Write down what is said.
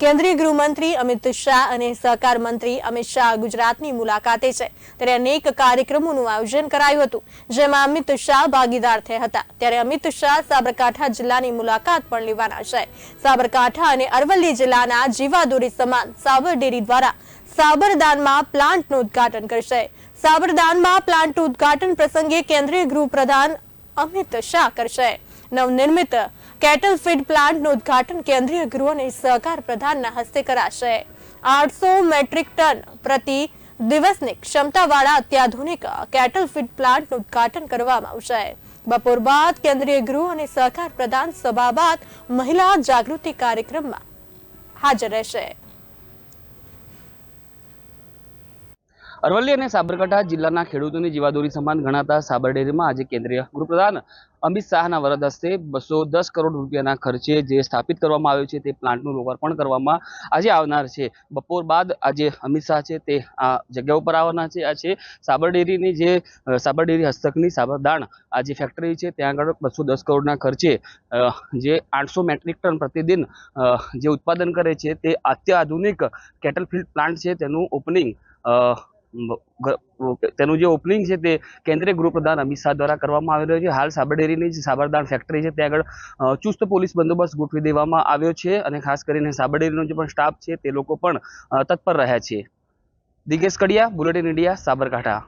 કેન્દ્રીય ગૃહમંત્રી અમિત શાહ અને સહકાર મંત્રી અમિત શાહ ગુજરાતની મુલાકાતે છે. ત્યારે અનેક કાર્યક્રમોનું આયોજન કરાયું હતું, જેમાં અમિત શાહ ભાગીદાર થયા હતા. ત્યારે અમિત શાહ સાબરકાંઠા જિલ્લાની મુલાકાત પણ લેવાના છે. સાબરકાંઠા અને અરવલ્લી જિલ્લાના જીવાદોરી સમાન સાબર ડેરી દ્વારા સાબરદાનમાં પ્લાન્ટનું ઉદ્ઘાટન કરશે. સાબરદાનમાં પ્લાન્ટનું ઉદ્ઘાટન પ્રસંગે કેન્દ્રીય ગૃહ પ્રધાન અમિત શાહ કરશે. નવનિર્મિત કેટલ ફીડ પ્લાન્ટનું ઉદ્ઘાટન કેન્દ્રીય ગૃહ અને સહકાર પ્રધાનના હસ્તે કરાશે. આઠસો મેટ્રિક ટન પ્રતિ દિવસની ક્ષમતાવાળા અત્યાધુનિક કેટલ ફીડ પ્લાન્ટનું ઉદ્ઘાટન કરવામાં આવશે. બપોર બાદ કેન્દ્રીય ગૃહ અને સહકાર પ્રધાન સભા બાદ મહિલા જાગૃતિ કાર્યક્રમમાં હાજર રહેશે. અરવલ્લી અને સાબરકાંઠા જિલ્લાના ખેડૂતોની જીવાદોરી સમાન ગણાતા સાબર ડેરીમાં આજે કેન્દ્રીય ગૃહપ્રધાન અમિત શાહના વરદ હસ્તે બસો દસ કરોડ રૂપિયાના ખર્ચે જે સ્થાપિત કરવામાં આવ્યો છે તે પ્લાન્ટનું લોકાર્પણ કરવામાં આજે આવનાર છે. બપોર બાદ આજે અમિત શાહ છે તે આ જગ્યા ઉપર આવવાના છે. આ છે સાબર જે સાબરડેરી સાબર ડેરી હસ્તકની સાબરદાણ. આ જે ફેક્ટરી છે ત્યાં આગળ બસો દસ કરોડના ખર્ચે જે આઠસો મેટ્રિક ટન પ્રતિદિન જે ઉત્પાદન કરે છે તે અત્યાધુનિક કેટલ ફિલ્ડ પ્લાન્ટ છે તેનું ઓપનિંગ તેનું જે ઓપનિંગ છે તે કેન્દ્રીય ગૃહપ્રધાન અમિત શાહ દ્વારા કરવામાં આવી રહ્યો છે. હાલ સાબરડેરીની જે સાબરદાણ ફેક્ટરી છે, ત્યાં આગળ ચુસ્ત પોલીસ બંદોબસ્ત ગોઠવી દેવામાં આવ્યો છે અને ખાસ કરીને સાબરડેરીનો જે પણ સ્ટાફ છે તે લોકો પણ તત્પર રહ્યા છે. દિગેશ કડિયા બુલેટિન ઇન્ડિયા સાબરકાંઠા.